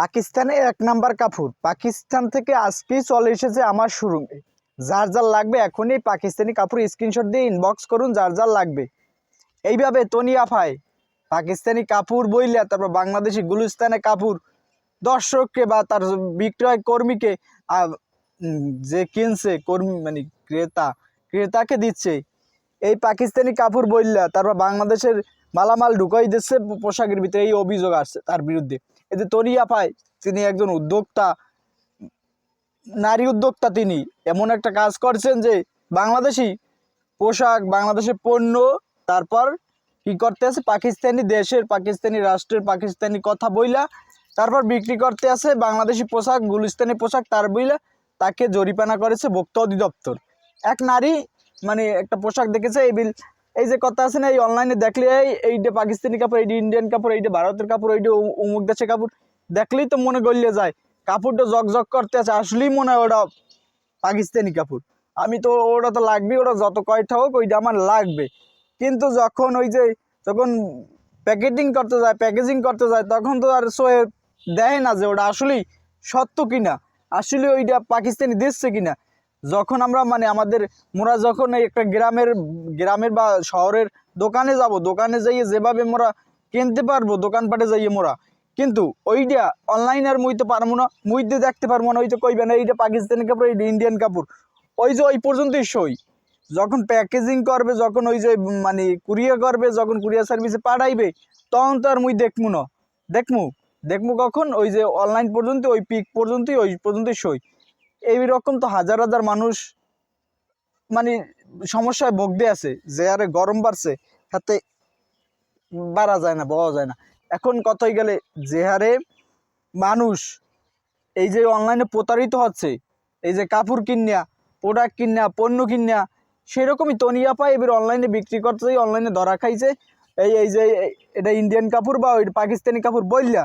পাকিস্তানে এক নাম্বার কাপড় পাকিস্তান থেকে আজকেই চলে এসেছে আমার শোরুমে। যার যার লাগবে এখনই পাকিস্তানি কাপড় স্ক্রিনশট দিয়ে ইনবক্স করুন, যার যার লাগবে। এইভাবে তনিয়া ফাই পাকিস্তানি কাপড় বইলা, তারপর বাংলাদেশি গুলিস্তানে কাপড় দর্শককে বা তার বিক্রয় কর্মীকে যে কিনছে, কর্মী মানে ক্রেতা, ক্রেতাকে দিচ্ছে। এই পাকিস্তানি কাপড় বললা তারপর বাংলাদেশের মালামাল ঢুকাই দিচ্ছে, পোশাকের ভিতরে এই অভিযোগ আসছে তার বিরুদ্ধে। এতে তরিয়া পায় তিনি একজন উদ্যোক্তা, নারী উদ্যোক্তা তিনি। এমন একটা কাজ করছেন যে বাংলাদেশি পোশাক বাংলাদেশের পণ্য, তারপর কি করতে আছে? পাকিস্তানি দেশের, পাকিস্তানি রাষ্ট্রের, পাকিস্তানি কথা বইলা, তারপর বিক্রি করতে আছে বাংলাদেশি পোশাক, গুলিস্তানি পোশাক, তার বইলা তাকে জরিপানা করেছে ভোক্তা অধিদপ্তর। এক নারী মানে একটা পোশাক দেখেছে, এই বিল এই যে কথা আছে না, এই অনলাইনে দেখলে এই এইটা পাকিস্তানি কাপড় এইটা ইন্ডিয়ান কাপড় এইটা ভারতের কাপড় এইটা উমুক দেশের কাপড়, দেখলেই তো মনে গলিয়ে যায়। কাপড়টা জকজক করতে আছে আসলেই মনে হয় ওটা পাকিস্তানি কাপড়। আমি তো, ওটা তো লাগবেই, ওটা যত কয়টা হোক, ওইটা আমার লাগবে। কিন্তু যখন ওই যে, যখন প্যাকেটিং করতে যায় প্যাকেজিং করতে যায়, তখন তো আর সোয়ে দেয় না যে ওটা আসলেই সত্য কিনা আসলে ওইটা পাকিস্তানি দিচ্ছে কিনা। যখন আমরা মানে আমাদের, মোরা যখন একটা গ্রামের গ্রামের বা শহরের দোকানে যাব, দোকানে যাইয়ে যেভাবে মোরা কিনতে পারব, দোকানপাটে যাইয়ে মোরা, কিন্তু ওইটা অনলাইন আর মুইতে পারব না, মুইতে দেখতে পারব না ওই তো কইবে না, এইটা পাকিস্তানি কাপড়, এইটা ইন্ডিয়ান কাপড়। ওই যে ওই পর্যন্তই সই। যখন প্যাকেজিং করবে, যখন ওই যে মানে কুরিয়ার করবে, যখন কুরিয়ার সার্ভিসে পাঠাইবে, তখন তো আর মুই দেখমু না। দেখমু? দেখমু কখন? ওই যে অনলাইন পর্যন্ত ওই পিক পর্যন্তই, ওই পর্যন্তই সই। এই রকম তো হাজার হাজার মানুষ মানে সমস্যায় ভোগতে আছে, যে আরে গরম বাড়ছে হাতে বাড়া যায় না, বওয়া যায় না। এখন কথাই গেলে যে হারে মানুষ এই যে অনলাইনে প্রতারিত হচ্ছে, এই যে কাপড় কিনিয়া প্রোডাক্ট কিনিয়া, পণ্য কিনিয়া, সেরকমই তনিয়া পায় এবার অনলাইনে বিক্রি করতে অনলাইনে ধরা খাইছে। এই এই যে এটা ইন্ডিয়ান কাপড় বা ওই পাকিস্তানি কাপড় বললা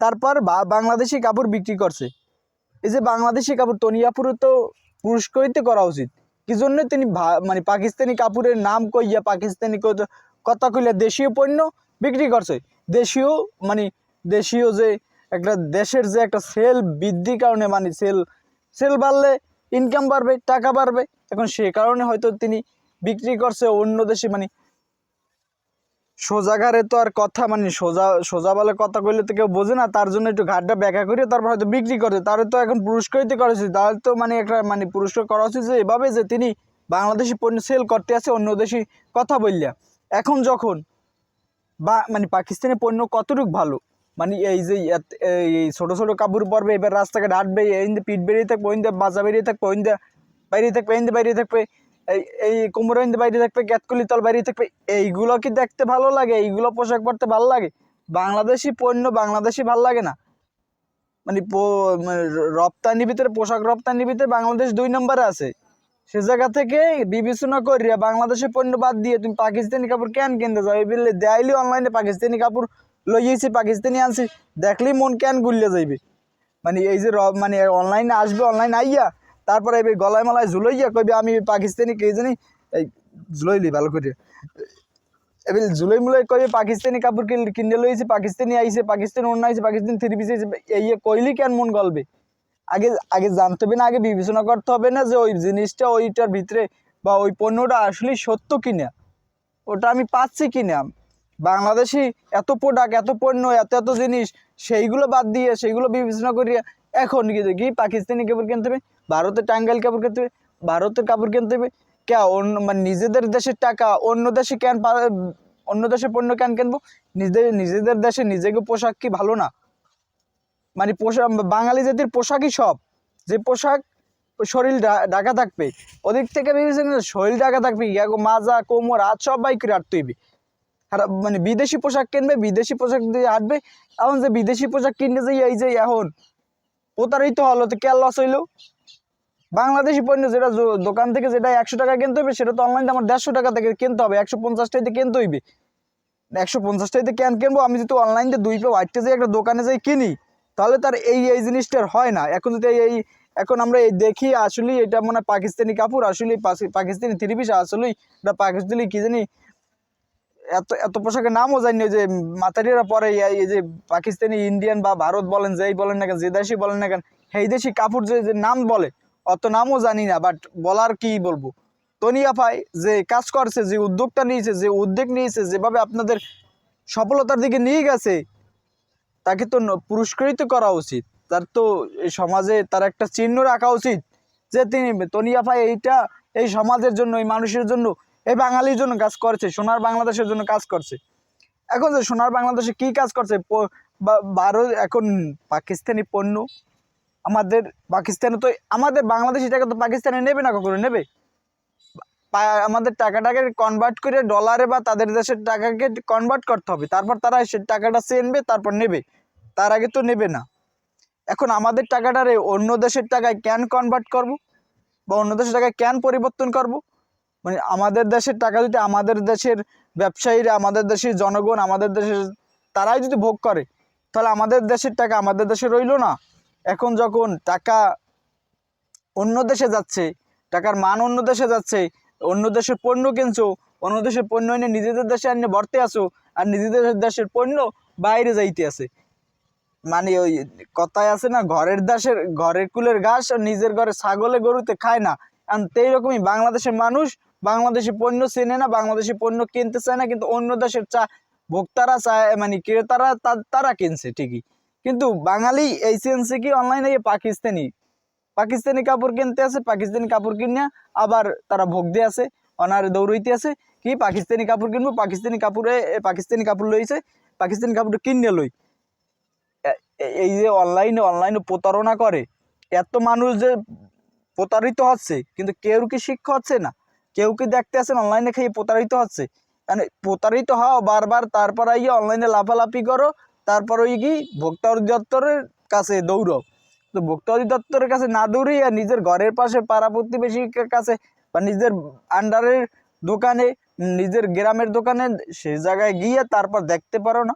তারপর বাংলাদেশি কাপড় বিক্রি করছে। এই যে বাংলাদেশি কাপড় তনিয়াপুরে তো পুরস্কৃত করা উচিত। কি জন্য তিনি মানে পাকিস্তানি কাপড়ের নাম কইয়া পাকিস্তানি কথা কইলা দেশীয় পণ্য বিক্রি করছে। দেশীয় মানে দেশীয় যে একটা দেশের যে একটা সেল বৃদ্ধির কারণে মানে সেল সেল বাড়লে ইনকাম বাড়বে, টাকা বাড়বে। এখন সে কারণে হয়তো তিনি বিক্রি করছে অন্য দেশে মানে সোজাগারে তো আর কথা মানে সোজা সোজা বলে কথা কইলে তো কেউ বোঝে না, তার জন্য একটু ঘাটটা ব্যাখ্যা করে তারপর হয়তো বিক্রি করে তার তো এখন পুরস্কৃত করা উচিত তার তো মানে একটা মানে পুরস্কার করা উচিত যে এভাবে যে তিনি বাংলাদেশি পণ্য সেল করতে আছে অন্য দেশি কথা বললিয়া এখন যখন বা মানে পাকিস্তানি পণ্য কতটুকু ভালো? মানে এই যে এই ছোটো ছোটো কাপড় পরবে, এবার রাস্তাঘাট হাঁটবে, এই পিঠ বেরিয়ে থাকবে ওইন্দে বাজা বেরিয়ে থাকবে ওইন্দে বাইরে থাকবে এইন্দে বাইরে থাকবে এই এই কোমরের ইন্দে বাইরে থাকবে ক্যাতকুলি তল বাইরে থাকবে এইগুলো কি দেখতে ভালো লাগে? এইগুলো পোশাক পরতে ভালো লাগে? বাংলাদেশি পণ্য বাংলাদেশি ভালো লাগে না? মানে মানে র- ভিতরে, পোশাক রপ্তানির ভিতরে বাংলাদেশ দুই নম্বরে আছে। সে জায়গা থেকে বিবেচনা করিয়া বাংলাদেশের পণ্য বাদ দিয়ে তুমি পাকিস্তানি কাপড় কেন কিনতে এই বললে দেয়াইলি অনলাইনে পাকিস্তানি কাপড় লইয়েছি পাকিস্তানি আনছি, দেখলেই মন কেন গুলিয়ে যাইবে? মানে এই যে মানে অনলাইনে আসবে, অনলাইনে আইয়া তারপরে এই গলায় মালায় ঝুলাইয়া কইবে, আমি পাকিস্তানি কে জানি? এই ঝুলাইলি ভালো করে। এবার জুলাই মুলাই কইবে, পাকিস্তানি কাপড় কিন- লইছে পাকিস্তানি আইছে, পাকিস্তানি অন্য আইছে, পাকিস্তানি থ্রি পিস আইছে। এই কইলি কেন মন গলবে? আগে আগে জানতে হবে না, আগে বিবেচনা করতে হবে না যে ওই জিনিসটা ওইটার ভিতরে বা ওই পণ্যটা আসলে সত্য কিনা। ওটা আমি পাচ্ছি কিনা? বাংলাদেশি এত প্রোডাক্ট এত পণ্য, এত এত জিনিস, সেইগুলো বাদ দিয়ে, সেইগুলো বিবেচনা করিয়া এখন কি পাকিস্তানি কাপড় কিনতে হবে? ভারতের টাঙ্গাইল কাপড় কিনতে হবে, ভারতের কাপড় কিনতে হবে। কে অন্য মানে নিজেদের দেশের টাকা, অন্য দেশে কেন অন্য দেশের পণ্য কেন কিনবো? নিজেদের নিজেদের দেশে নিজেকে পোশাক কি ভালো না? মানে পোশাক বাঙালি জাতির পোশাকই সব। যে পোশাক, শরীর ঢাকা থাকবে। ওদিক থেকে ভেবেছেন যে শরীর ঢাকা থাকবে মাজা, কোমর, হাত সব বাই করে হাঁটতে হইবে। মানে বিদেশি পোশাক কিনবে, বিদেশি পোশাক দিয়ে হাঁটবে। এখন যে বিদেশি পোশাক কিনতে যাই এই যে এখন, প্রতারিত হলো, তো কে লস হইল বাংলাদেশি পণ্য যেটা দোকান থেকে যেটা একশো টাকা কিনতে হবে, সেটা তো অনলাইনে আমার দেড়শো টাকা থেকে কিনতে হবে, একশো পঞ্চাশ টাইতে কিনতে হইবে। একশো পঞ্চাশ টাইতে কেন কিনবো? আমি যদি অনলাইনে দুই পে হোয়াইটে যাই, একটা দোকানে যাই কিনি, তাহলে তার এই এই জিনিসটার হয় না। এখন যদি এই এখন আমরা এই দেখি আসলে এটা মনে পাকিস্তানি কাপড় আসলে পাকিস্তানি থ্রি পিস আসলেই এটা পাকিস্তানি কি জানি, এত এত পোশাকের নামও জানি যে মাতারিরা পরে এই যে পাকিস্তানি ইন্ডিয়ান বা ভারত বলেন, যেই বলেন না কেন, যে দেশই বলেন না কেন, সেই দেশি কাপড় যে নাম বলে অত নামও জানি না বাট বলার কি বলব? তনিয়া পাই যে কাজ করছে, যে উদ্যোগটা নিয়েছে, যে উদ্যোগ নিয়েছে, যেভাবে আপনাদের সফলতার দিকে নিয়ে গেছে, তাকে তো পুরস্কৃত করা উচিত। তার তো এই সমাজে তার একটা চিহ্ন রাখা উচিত যে তিনি, তনিয়া ভাই এইটা এই সমাজের জন্য, এই মানুষের জন্য, এই বাঙালির জন্য কাজ করছে, সোনার বাংলাদেশের জন্য কাজ করছে। এখন যে সোনার বাংলাদেশে কি কাজ করছে? ভারত এখন পাকিস্তানি পণ্য আমাদের পাকিস্তানে তো, আমাদের বাংলাদেশি টাকা তো পাকিস্তানে নেবে না কখনো, নেবে? আমাদের টাকাটাকে কনভার্ট করে ডলারে বা তাদের দেশের টাকাকে কনভার্ট করতে হবে। তারপর তারা সে টাকাটা চেনবে তারপর নেবে। তার আগে তো নেবে না। এখন আমাদের টাকাটারে অন্য দেশের টাকায় ক্যান কনভার্ট করব? বা অন্য দেশের টাকায় ক্যান পরিবর্তন করব? মানে আমাদের দেশের টাকা যদি আমাদের দেশের ব্যবসায়ীরা, আমাদের দেশের জনগণ, আমাদের দেশের তারাই যদি ভোগ করে, তাহলে আমাদের দেশের টাকা আমাদের দেশে রইল না? এখন যখন টাকা অন্য দেশে যাচ্ছে, টাকার মান অন্য দেশে যাচ্ছে, অন্য দেশের পণ্য কিনছো, অন্য দেশের পণ্য এনে নিজেদের দেশে এনে বর্তে আসো আর নিজেদের দেশের পণ্য বাইরে যাইতে আছে। মানে ওই কথায় আছে না, ঘরের দেশের, ঘরের কুলের ঘাস আর নিজের ঘরে ছাগলে গরুতে খায় না। কারণ সেই রকমই বাংলাদেশের মানুষ বাংলাদেশি পণ্য চেনে না বাংলাদেশি পণ্য কিনতে চায় না, কিন্তু অন্য দেশের চা ভোক্তারা চায় মানে ক্রেতারা তারা কিনছে ঠিকই। কিন্তু বাঙালি এই চেনছে কি অনলাইনে পাকিস্তানি? পাকিস্তানি কাপড় কিনতে আছে পাকিস্তানি কাপড় কিনে আবার তারা ভোগ দিয়ে আছে অনারে দৌড়ইতে আছে কি পাকিস্তানি কাপড় কিনবো? পাকিস্তানি কাপড়ে পাকিস্তানি কাপড় লইছে, পাকিস্তানি কাপড় কিনে লই। এই যে অনলাইনে অনলাইনে প্রতারণা করে। এত মানুষ যে প্রতারিত হচ্ছে, কিন্তু কেউ কি শিক্ষা হচ্ছে না? কেউ কি দেখতে আছেন অনলাইনে খেয়ে প্রতারিত হচ্ছে? মানে প্রতারিত হও বারবার, তারপর আইয়ে অনলাইনে লাফালাফি করো তারপর ওই কি ভোক্তা অধিদপ্তরের কাছে দৌড়ব তো ভোক্তা অধিদপ্তরের কাছে না দৌড়িয়ে নিজের ঘরের পাশে পাড়া প্রতিবেশীর কাছে বা নিজের আন্ডারের দোকানে, নিজের গ্রামের দোকানে সে জায়গায় গিয়ে তারপর দেখতে পারো না।